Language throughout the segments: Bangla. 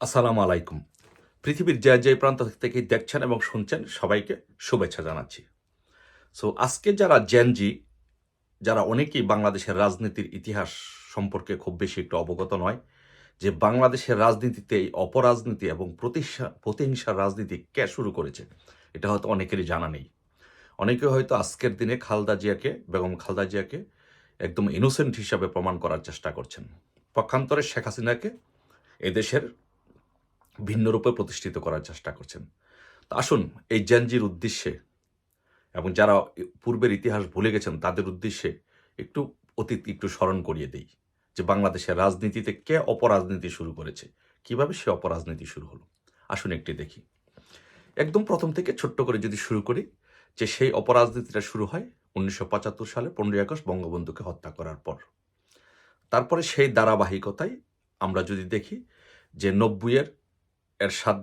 আসসালামু আলাইকুম। পৃথিবীর যে যে প্রান্ত থেকে দেখছেন এবং শুনছেন, সবাইকে শুভেচ্ছা জানাচ্ছি। সো আজকে যারা জেনজি যারা অনেকেই বাংলাদেশের রাজনীতির ইতিহাস সম্পর্কে খুব বেশি একটু অবগত নয়, যে বাংলাদেশের রাজনীতিতে এই অপরাজনীতি এবং প্রতিষ্ঠা, প্রতিহিংসার রাজনীতি কে শুরু করেছে, এটা হয়তো অনেকেরই জানা নেই। অনেকে হয়তো আজকের দিনে খালদা জিয়াকে, বেগম খালদা জিয়াকে একদম ইনোসেন্ট হিসাবে প্রমাণ করার চেষ্টা করছেন। পক্ষান্তরে শেখ হাসিনাকে এদেশের ভিন্ন রূপে প্রতিষ্ঠিত করার চেষ্টা করছেন। তো আসুন এই জেনজির উদ্দেশ্যে এবং যারা পূর্বের ইতিহাস ভুলে গেছেন, তাদের উদ্দেশ্যে একটু অতীত একটু স্মরণ করিয়ে দেই যে বাংলাদেশের রাজনীতিতে কে অপরাজনীতি শুরু করেছে? কীভাবে সে অপরাজনীতি শুরু হলো? আসুন একটি দেখি। একদম প্রথম থেকে ছোট্ট করে যদি শুরু করি যে সেই অপরাজনীতিটা শুরু হয় উনিশশো পঁচাত্তর সালে পনেরোই আগস্ট বঙ্গবন্ধুকে হত্যা করার পর। তারপরে সেই ধারাবাহিকতায় আমরা যদি দেখি যে নব্বইয়ের এরশাদ,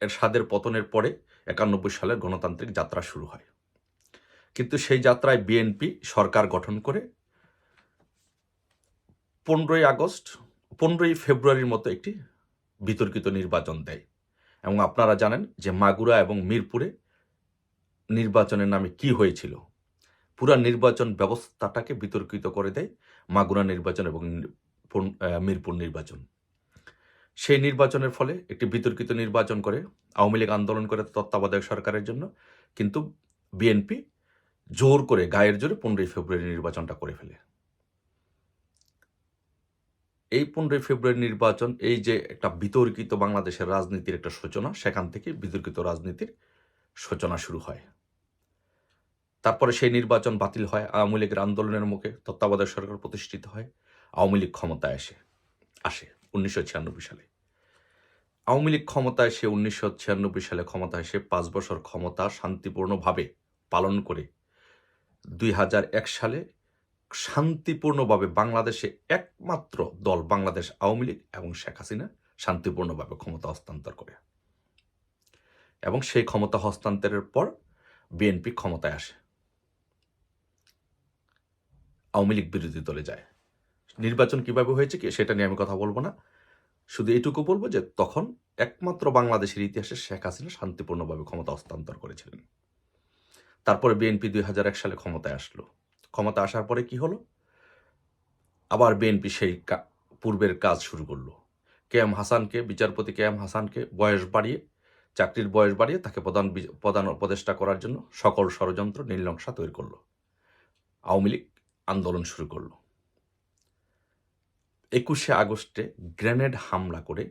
এরশাদের পতনের পরে একানব্বই সালের গণতান্ত্রিক যাত্রা শুরু হয়। কিন্তু সেই যাত্রায় বিএনপি সরকার গঠন করে পনেরোই আগস্ট, পনেরোই ফেব্রুয়ারির মতো একটি বিতর্কিত নির্বাচন দেয়। এবং আপনারা জানেন যে মাগুরা এবং মিরপুরে নির্বাচনের নামে কি হয়েছিল। পুরা নির্বাচন ব্যবস্থাটাকে বিতর্কিত করে দেয় মাগুরা নির্বাচন এবং মিরপুর নির্বাচন। সেই নির্বাচনের ফলে একটি বিতর্কিত নির্বাচন করে, আওয়ামী লীগ আন্দোলন করে তত্ত্বাবধায়ক সরকারের জন্য, কিন্তু বিএনপি জোর করে গায়ের জোরে পনেরোই ফেব্রুয়ারি নির্বাচনটা করে ফেলে। এই পনেরোই ফেব্রুয়ারি নির্বাচন, এই যে একটা বিতর্কিত বাংলাদেশের রাজনীতির একটা সূচনা, সেখান থেকে বিতর্কিত রাজনীতির সূচনা শুরু হয়। তারপরে সেই নির্বাচন বাতিল হয়, আওয়ামী লীগের আন্দোলনের মুখে তত্ত্বাবধায়ক সরকার প্রতিষ্ঠিত হয়, আওয়ামী লীগ ক্ষমতায় আসে আসে উনিশশো ছিয়ানব্বই সালে। আওয়ামী লীগ ক্ষমতায় সে উনিশশো ছিয়ানব্বই সালে ক্ষমতায় এসে পাঁচ বছর ক্ষমতা শান্তিপূর্ণভাবে পালন করে। দুই হাজার এক সালে শান্তিপূর্ণভাবে বাংলাদেশে একমাত্র দল বাংলাদেশ আওয়ামী লীগ এবং শেখ হাসিনা শান্তিপূর্ণভাবে ক্ষমতা হস্তান্তর করে। এবং সেই ক্ষমতা হস্তান্তরের পর বিএনপি ক্ষমতায় আসে। আওয়ামী লীগ বিরোধী দলে যায়। নির্বাচন কীভাবে হয়েছে কি সেটা নিয়ে আমি কথা বলব না। শুধু এটুকু বলব যে তখন একমাত্র বাংলাদেশের ইতিহাসে শেখ হাসিনা শান্তিপূর্ণভাবে ক্ষমতা হস্তান্তর করেছিলেন। তারপরে বিএনপি দুই হাজার এক সালে ক্ষমতায় আসলো। ক্ষমতা আসার পরে কি হলো? আবার বিএনপি সেই পূর্বের কাজ শুরু করল। কে এম হাসানকে, বিচারপতি কে এম হাসানকে বয়স বাড়িয়ে, চাকরির বয়স বাড়িয়ে তাকে প্রধান প্রধান উপদেষ্টা করার জন্য সকল ষড়যন্ত্র, নীলনকশা তৈরি করল। আওয়ামী লীগ আন্দোলন শুরু করল। একুশে আগস্টে গ্রেনেড হামলা করে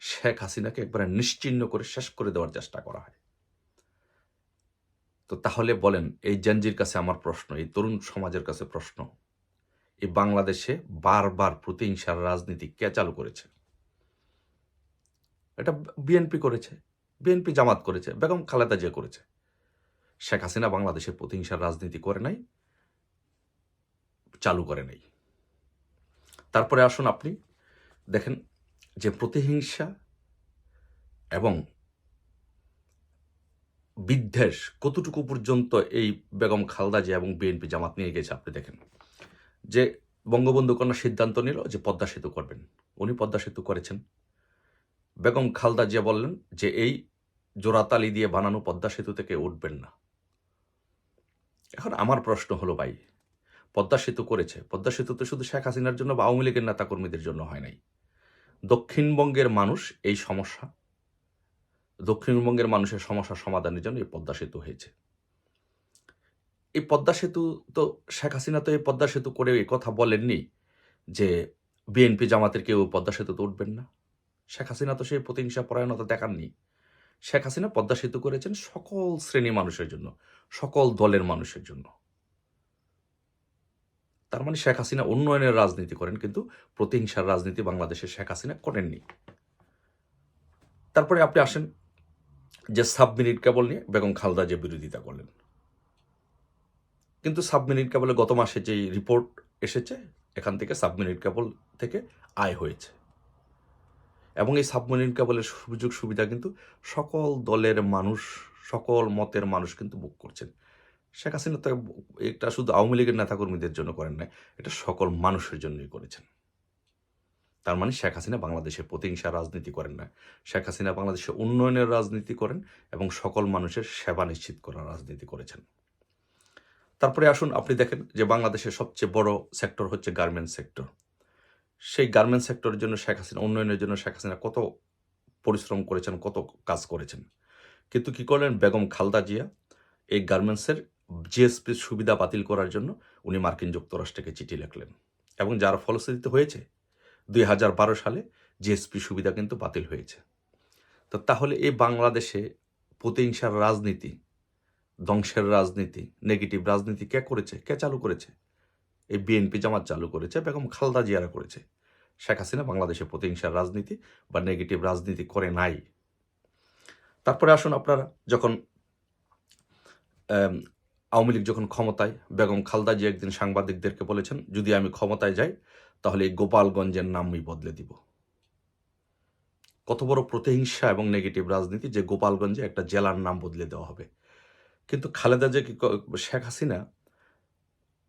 শেখ হাসিনাকে একবারে নিশ্চিহ্ন করে শেষ করে দেওয়ার চেষ্টা করা হয়। তো তাহলে বলেন, এই জেনজির কাছে আমার প্রশ্ন, এই তরুণ সমাজের কাছে প্রশ্ন, এই বাংলাদেশে বারবার প্রতিহিংসার রাজনীতি কে চালু করেছে? এটা বিএনপি করেছে, বিএনপি জামাত করেছে, বেগম খালেদা জিয়া করেছে। শেখ হাসিনা বাংলাদেশে প্রতিহিংসার রাজনীতি করে নাই, চালু করে নাই। তারপরে আসুন আপনি, দেখেন যে প্রতিহিংসা এবং বিদ্বেষ কতটুকু পর্যন্ত এই বেগম খালদা জিয়া এবং বিএনপি জামাত নিয়ে গেছে আপনি দেখেন। যে বঙ্গবন্ধু কন্যা সিদ্ধান্ত নিল যে পদ্মা সেতু করবেন, উনি পদ্মা সেতু করেছেন। বেগম খালদা জিয়া বললেন যে এই জোড়াতালি দিয়ে বানানো পদ্মা সেতু থেকে উঠবেন না। এখন আমার প্রশ্ন হলো ভাই পদ্মা সেতু করেছে। পদ্মা সেতু তো শুধু শেখ হাসিনার জন্য বা আওয়ামী লীগের নেতাকর্মীদের জন্য হয় নাই। দক্ষিণবঙ্গের মানুষ এই সমস্যা, দক্ষিণবঙ্গের মানুষের সমস্যা সমাধানের জন্য এই পদ্মা সেতু হয়েছে। এই পদ্মা সেতু তো শেখ হাসিনা তো এই পদ্মা সেতু করে এই কথা বলেননি যে বিএনপি জামাতের কেউ পদ্মা সেতুতে উঠবেন না। শেখ হাসিনা তো সেই প্রতিহিংসা পরায়ণতা দেখাননি। শেখ হাসিনা পদ্মা সেতু করেছেন সকল শ্রেণি মানুষের জন্য, সকল দলের মানুষের জন্য। তার মানে শেখ হাসিনা উন্নয়নের রাজনীতি করেন, কিন্তু প্রতিহিংসার রাজনীতি বাংলাদেশে শেখ হাসিনা করেননি। তারপরে আপনি আসেন যে সাব মিনিট কেবল নিয়ে বেগম খালদা যে বিরোধিতা করলেন। কিন্তু সাব মিনিট কেবলে গত মাসে যেই রিপোর্ট এসেছে, এখান থেকে সাব মিনিট কেবল থেকে আয় হয়েছে। এবং এই সাব মিনিট কেবলের সুযোগ সুবিধা কিন্তু সকল দলের মানুষ, সকল মতের মানুষ কিন্তু বুক করছেন। শেখ হাসিনা তো এটা শুধু আওয়ামী লীগের নেতাকর্মীদের জন্য করেন না এটা সকল মানুষের জন্যই করেছেন। তার মানে শেখ হাসিনা বাংলাদেশে প্রতিহিংসা রাজনীতি করেন না। শেখ হাসিনা বাংলাদেশে উন্নয়নের রাজনীতি করেন এবং সকল মানুষের সেবা নিশ্চিত করার রাজনীতি করেছেন। তারপরে আসুন আপনি দেখেন যে বাংলাদেশের সবচেয়ে বড় সেক্টর হচ্ছে গার্মেন্টস সেক্টর। সেই গার্মেন্টস সেক্টরের জন্য শেখ হাসিনা, উন্নয়নের জন্য শেখ হাসিনা কত পরিশ্রম করেছেন, কত কাজ করেছেন। কিন্তু কি করলেন? বেগম খালদা জিয়া এই গার্মেন্টসের জিএসপির সুবিধা বাতিল করার জন্য উনি মার্কিন যুক্তরাষ্ট্রকে চিঠি লিখলেন। এবং যার ফলশ্রুতিতে হয়েছে, দুই হাজার বারো সালে জিএসপি সুবিধা কিন্তু বাতিল হয়েছে। তো তাহলে এই বাংলাদেশে প্রতিহিংসার রাজনীতি, ধ্বংসের রাজনীতি, নেগেটিভ রাজনীতি কে করেছে, কে চালু করেছে? এই বিএনপি জামাত চালু করেছে, বেগম খালদা জিয়ারা করেছে। শেখ হাসিনা বাংলাদেশে প্রতিহিংসার রাজনীতি বা নেগেটিভ রাজনীতি করে নাই। তারপরে আসুন আপনারা, যখন আওয়ামী লীগ যখন ক্ষমতায়, বেগম খালদা জিয়া একদিন সাংবাদিকদেরকে বলেছেন, যদি আমি ক্ষমতায় যাই, তাহলে এই গোপালগঞ্জের নামই বদলে দিব। কত বড় প্রতিহিংসা এবং নেগেটিভ রাজনীতি যে গোপালগঞ্জে একটা জেলার নাম বদলে দেওয়া হবে। কিন্তু খালেদা যে শেখ হাসিনা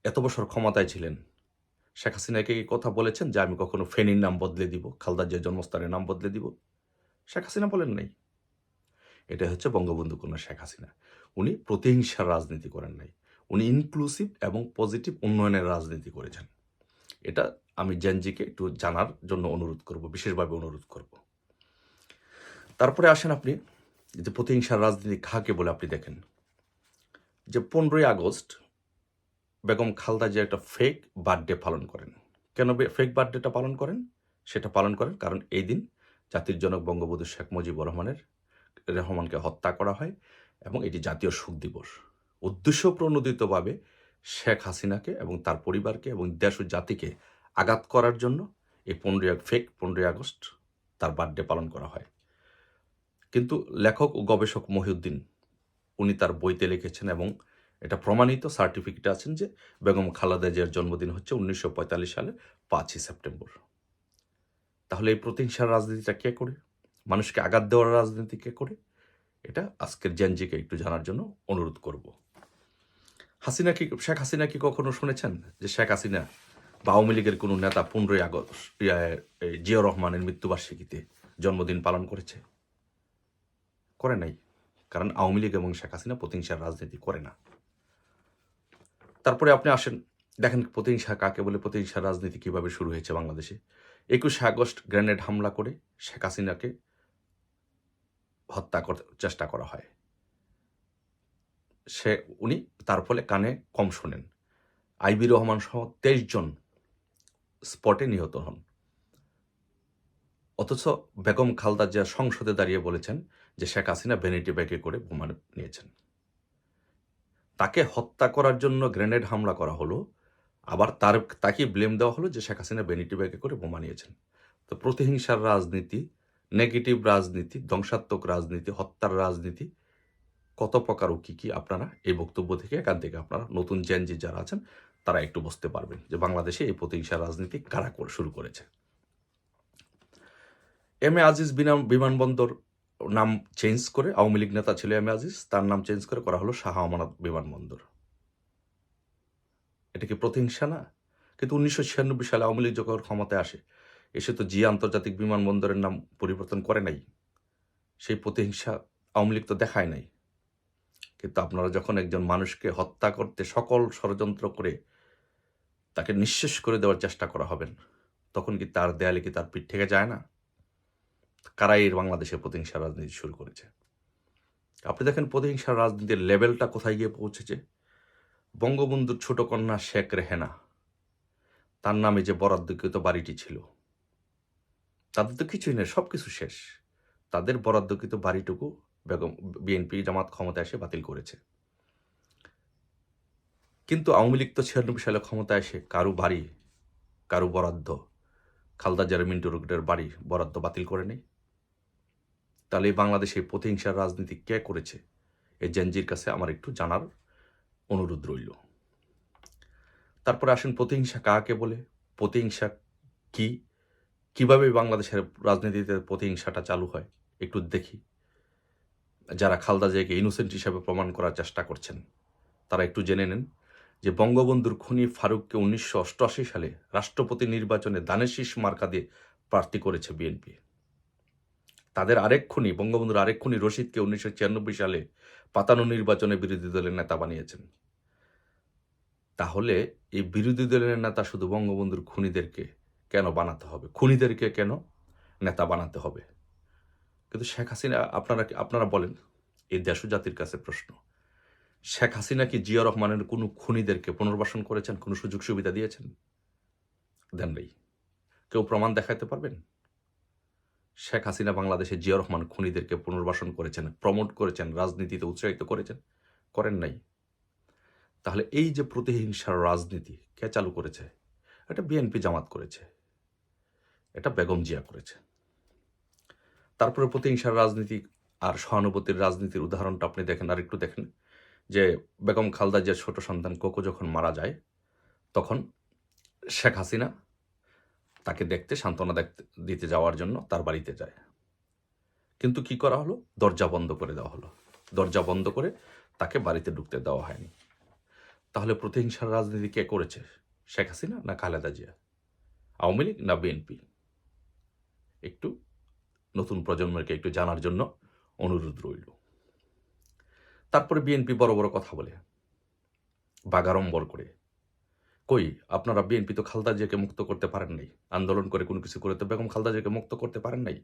এত বছর ক্ষমতায় ছিলেন, শেখ হাসিনাকে এই কথা বলেছেন যে, আমি কখনো ফেনীর নাম বদলে দিব, খালদা জিয়ার জন্মস্থানের নাম বদলে দিব? শেখ হাসিনা বলেন নাই। এটা হচ্ছে বঙ্গবন্ধু কন্যা শেখ হাসিনা। উনি প্রতিহিংসার রাজনীতি করেন নাই। উনি ইনক্লুসিভ এবং পজিটিভ উন্নয়নের রাজনীতি করেছেন। এটা আমি জেনজিকে একটু জানার জন্য অনুরোধ করব, বিশেষভাবে অনুরোধ করব। তারপরে আসেন আপনি যে প্রতিহিংসার রাজনীতি কাকে বলে আপনি দেখেন? যে পনেরোই আগস্ট বেগম খালদা যে একটা ফেক বার্থডে পালন করেন। কেন ফেক বার্থডেটা পালন করেন? সেটা পালন করেন কারণ এই দিন জাতির জনক বঙ্গবন্ধু শেখ মুজিবুর রহমানের, রহমানকে হত্যা করা হয়। এবং এটি জাতীয় শোক দিবস। উদ্দেশ্য প্রণোদিতভাবে শেখ হাসিনাকে এবং তার পরিবারকে এবং দেশ ও জাতিকে আঘাত করার জন্য এই পনেরোই ফেক পনেরোই আগস্ট তার বার্থডে পালন করা হয়। কিন্তু লেখক ও গবেষক মহিউদ্দিন, উনি তার বইতে লিখেছেন এবং এটা প্রমাণিত সার্টিফিকেট আছেন যে বেগম খালেদা জিয়ার জন্মদিন হচ্ছে উনিশশো পঁয়তাল্লিশ সালে পাঁচই সেপ্টেম্বর। তাহলে এই প্রতিহিংসার রাজনীতিটা কে করে? মানুষকে আঘাত দেওয়ার রাজনীতি কে করে? এটা আজকের জেনজিকে একটু জানার জন্য অনুরোধ করব। হাসিনা কি শেখ হাসিনা কি কখনো শুনেছেন যে শেখ হাসিনা বা আওয়ামী লীগের কোনো নেতা পনেরোই আগস্ট ইয়া, জিয়া রহমানের মৃত্যুবার্ষিকীতে জন্মদিন পালন করেছে? করে নাই। কারণ আওয়ামী লীগ এবং শেখ হাসিনা প্রতিহিংসার রাজনীতি করে না। তারপরে আপনি আসেন দেখেন প্রতিহিংসা কাকে বলে প্রতিহিংসার রাজনীতি কীভাবে শুরু হয়েছে বাংলাদেশে। একুশে আগস্ট গ্রেনেড হামলা করে শেখ হাসিনাকে হত্যা করতে চেষ্টা করা হয়। সে, উনি তার ফলে কানে কম শোনেন। আইবি রহমান সহ তেইশ জন স্পটে নিহত হন। অথচ বেগম খালদা জিয়া সংসদে দাঁড়িয়ে বলেছেন যে শেখ হাসিনা ভ্যানিটি ব্যাগে করে বোমা নিয়েছেন। তাকে হত্যা করার জন্য গ্রেনেড হামলা করা হলো, আবার তার তাকে ব্লেম দেওয়া হলো যে শেখ হাসিনা ভ্যানিটি ব্যাগে করে বোমা নিয়েছেন। তো প্রতিহিংসার রাজনীতি নেগেটিভ রাজনীতি, ধ্বংসাত্মক রাজনীতি, হত্যার রাজনীতি, কত প্রকার ও কী কী আপনারা এই বক্তব্য থেকে এখান থেকে আপনারা নতুন জেনজি যারা আছেন, তারা একটু বুঝতে পারবেন যে বাংলাদেশে এই প্রতিহিংসা রাজনীতি কারা করে, শুরু করেছে। এম এ আজিজ বিনা- বিমানবন্দর নাম চেঞ্জ করে, আওয়ামী লীগ নেতা ছিল এম এ আজিজ, তার নাম চেঞ্জ করে করা হলো শাহ আমানত বিমানবন্দর। এটা কি প্রতিহিংসা না? কিন্তু উনিশশো ছিয়ানব্বই সালে আওয়ামী লীগ যখন ক্ষমতায় আসে এসে তো জিয়া আন্তর্জাতিক বিমানবন্দরের নাম পরিবর্তন করে নাই। সেই প্রতিহিংসা আওয়ামী লীগ তো দেখায় নাই। কিন্তু আপনারা যখন একজন মানুষকে হত্যা করতে সকল ষড়যন্ত্র করে তাকে নিঃশেষ করে দেওয়ার চেষ্টা করা হবেন, তখন কি তার দেয়ালে কি তার পিঠ থেকে যায় না? কারাই এই বাংলাদেশে প্রতিহিংসা রাজনীতি শুরু করেছে। আপনি দেখেন প্রতিহিংসার রাজনীতির লেভেলটা কোথায় গিয়ে পৌঁছেছে? বঙ্গবন্ধুর ছোট কন্যা শেখ রেহেনা, তার নামে যে বরাদ্দকৃত বাড়িটি ছিল তাদের তো কিছুই নেই সব কিছু শেষ। তাদের বরাদ্দকৃত বাড়িটুকু বেগম, বিএনপি জামাত ক্ষমতায় এসে বাতিল করেছে। কিন্তু আওয়ামী লীগ তো ছিয়ানব্বই সালে ক্ষমতায় এসে কারু বাড়ি, কারু বরাদ্দ, খালদা জিয়ার মিন্টু রুগের বাড়ি বরাদ্দ বাতিল করে নেই। তাহলে বাংলাদেশে প্রতিহিংসার রাজনীতি কে করেছে? এই জেনজির কাছে আমার একটু জানার অনুরোধ রইল। তারপরে আসেন প্রতিহিংসা কাকে বলে? প্রতিহিংসা কি? কীভাবে বাংলাদেশের রাজনীতিতে প্রতিহিংসাটা চালু হয়? একটু দেখি। যারা খালদা জিয়াকে ইনোসেন্ট হিসাবে প্রমাণ করার চেষ্টা করছেন, তারা একটু জেনে নেন যে বঙ্গবন্ধুর খুনি ফারুককে উনিশশো অষ্টআশি সালে রাষ্ট্রপতি নির্বাচনে দানেশিস মার্কা দিয়ে প্রার্থী করেছে বিএনপি তাদের আরেক খুনি, বঙ্গবন্ধুর আরেক খুনি রশিদকে উনিশশো ছিয়ানব্বই সালে পাতানো নির্বাচনে বিরোধী দলের নেতা বানিয়েছেন। তাহলে এই বিরোধী দলের নেতা শুধু বঙ্গবন্ধুর খুনিদেরকে কেন বানাতে হবে? খুনিদেরকে কেন নেতা বানাতে হবে? কিন্তু শেখ হাসিনা, আপনারা আপনারা বলেন, এই দেশ জাতির কাছে প্রশ্ন। শেখ হাসিনা কি জিয়া রহমানের কোনো খুনিদেরকে পুনর্বাসন করেছেন, কোনো সুযোগ সুবিধা দিয়েছেন? দেন নাই। কেউ প্রমাণ দেখাতে পারবেন? শেখ হাসিনা বাংলাদেশে জিয়া রহমান খুনিদেরকে পুনর্বাসন করেছেন, প্রমোট করেছেন, রাজনীতিতে উৎসাহিত করেছেন? করেন নাই। তাহলে এই যে প্রতিহিংসার রাজনীতি কে চালু করেছে? এটা বিএনপি জামাত করেছে। এটা বেগম জিয়া করেছে তারপরে প্রতিহিংসার রাজনীতি আর সহানুভূতির রাজনীতির উদাহরণটা আপনি দেখেন আর একটু দেখেন। যে বেগম খালদা জিয়ার ছোট সন্তান কোকো যখন মারা যায়, তখন শেখ হাসিনা তাকে দেখতে, সান্ত্বনা দেখতে, দিতে যাওয়ার জন্য তার বাড়িতে যায়। কিন্তু কি করা হলো? দরজা বন্ধ করে দেওয়া হলো। দরজা বন্ধ করে তাকে বাড়িতে ঢুকতে দেওয়া হয়নি। তাহলে প্রতিহিংসার রাজনীতি কে করেছে? শেখ হাসিনা না খালেদা জিয়া? আওয়ামী লীগ না বিএনপি? একটু নতুন প্রজন্মকে একটু জানার জন্য অনুরোধ রইল। তারপরে বিএনপি বড় বড় কথা বলে, বাগাড়ম্বর করে, কই, আপনারা বিএনপি তো খালদা জিয়াকে মুক্ত করতে পারেন নাই, আন্দোলন করে কোনো কিছু করে তো বেগম খালদা জিয়াকে মুক্ত করতে পারেন নাই।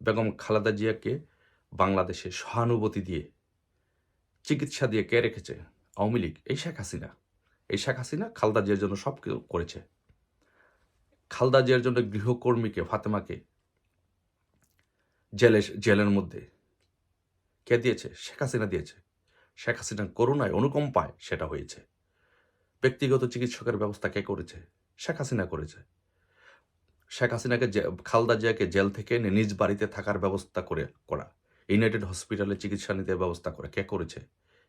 বেগম খালেদা জিয়াকে বাংলাদেশে সহানুভূতি দিয়ে, চিকিৎসা দিয়ে কে রেখেছে? আওয়ামী লীগ, এই শেখ হাসিনা। এই শেখ হাসিনা খালদা জিয়ার জন্য সব কিছু করেছে। খালদা জিয়ার জন্য গৃহকর্মীকে, ফাতেমাকে জেলে, জেলের মধ্যে কে দিয়েছে? শেখ হাসিনা দিয়েছে। শেখ হাসিনার করুণায় অনুকম্পায় সেটা হয়েছে। ব্যক্তিগত চিকিৎসকের ব্যবস্থা কে করেছে? শেখ হাসিনা করেছে। শেখ হাসিনাকে খালদা জিয়াকে জেল থেকে এনে নিজ বাড়িতে থাকার ব্যবস্থা করে, করা। ইউনাইটেড হসপিটালে চিকিৎসা নিতে ব্যবস্থা করে, কে করেছে?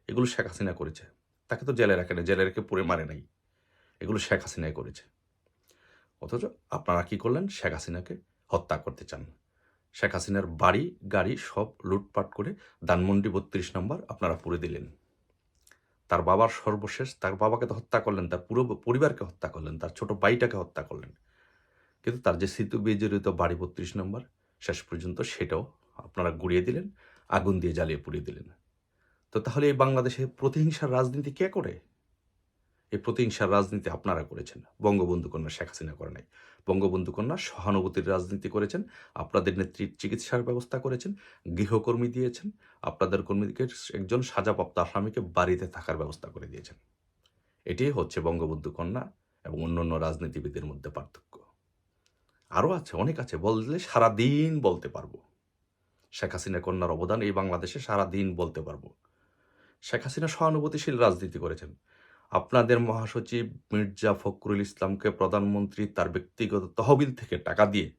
এগুলো শেখ হাসিনা করেছে। তাকে তো জেলে রাখে না জেলে রেখে পুড়ে মারে নাই। এগুলো শেখ হাসিনাই করেছে। অথচ আপনারা কি করলেন? শেখ হাসিনাকে হত্যা করতে চান। শেখ হাসিনার বাড়ি, গাড়ি সব লুটপাট করে ধানমন্ডি বত্রিশ নম্বর আপনারা পুড়ে দিলেন। তার বাবার সর্বশেষ, তার বাবাকে তো হত্যা করলেন, তার পুরো পরিবারকে হত্যা করলেন, তার ছোট ভাইটাকে হত্যা করলেন। কিন্তু তার যে স্মৃতি বিজড়িত বাড়ি বত্রিশ নম্বর, শেষ পর্যন্ত সেটাও আপনারা গুড়িয়ে দিলেন, আগুন দিয়ে জ্বালিয়ে পুড়িয়ে দিলেন। তো তাহলে এই বাংলাদেশে প্রতিহিংসার রাজনীতি কে করে? এই প্রতিহিংসার রাজনীতি আপনারা করেছেন। বঙ্গবন্ধু কন্যা শেখ হাসিনা করে নাই। বঙ্গবন্ধু কন্যা সহানুভূতির রাজনীতি করেছেন, আপনাদের নেত্রীর চিকিৎসার ব্যবস্থা করেছেন, গৃহকর্মী দিয়েছেন, আপনাদের কর্মীকে একজন সাজাপ্রাপ্ত আসামিকে বাড়িতে থাকার ব্যবস্থা করে দিয়েছেন। এটাই হচ্ছে বঙ্গবন্ধু কন্যা এবং অন্যান্য রাজনীতিবিদের মধ্যে পার্থক্য। আরও আছে, অনেক আছে, বললে সারা দিন বলতে পারব। শেখ হাসিনা কন্যার অবদান এই বাংলাদেশে সারা দিন বলতে পারব। শেখ হাসিনা সহানুভূতিশীল রাজনীতি করেছেন। আপনাদের মহাসচিব মির্জা ফখরুল ইসলামকে প্রধানমন্ত্রী তার ব্যক্তিগত তহবিল থেকে টাকা দিয়ে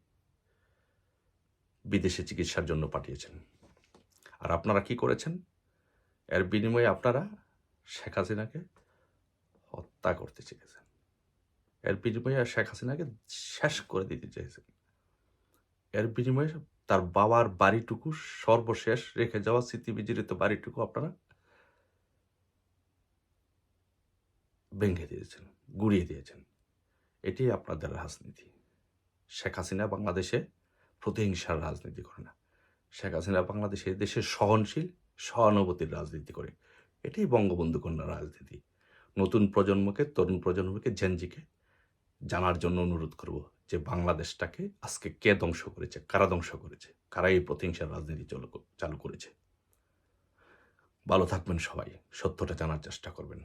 বিদেশে চিকিৎসার জন্য পাঠিয়েছেন। আর আপনারা কি করেছেন? এর বিনিময়ে আপনারা শেখ হাসিনাকে হত্যা করতে চেয়েছেন। এর বিনিময়ে শেখ হাসিনাকে শেষ করে দিতে চেয়েছেন। এর বিনিময়ে তার বাবার বাড়িটুকু সর্বশেষ রেখে যাওয়া স্মৃতি বিজড়িত বাড়িটুকু আপনারা ভেঙে দিয়েছেন, গুড়িয়ে দিয়েছেন। এটি আপনাদের রাজনীতি। শেখ হাসিনা বাংলাদেশে প্রতিহিংসার রাজনীতি করে না। শেখ হাসিনা বাংলাদেশে দেশের সহনশীল, সহানুভূতির রাজনীতি করে। এটাই বঙ্গবন্ধু কন্যা রাজনীতি। নতুন প্রজন্মকে, তরুণ প্রজন্মকে জেনজিকে জানার জন্য অনুরোধ করব যে বাংলাদেশটাকে আজকে কে ধ্বংস করেছে, কারা ধ্বংস করেছে, কারা এই প্রতিহিংসার রাজনীতি চালু করেছে। ভালো থাকবেন সবাই। সত্যটা জানার চেষ্টা করবেন।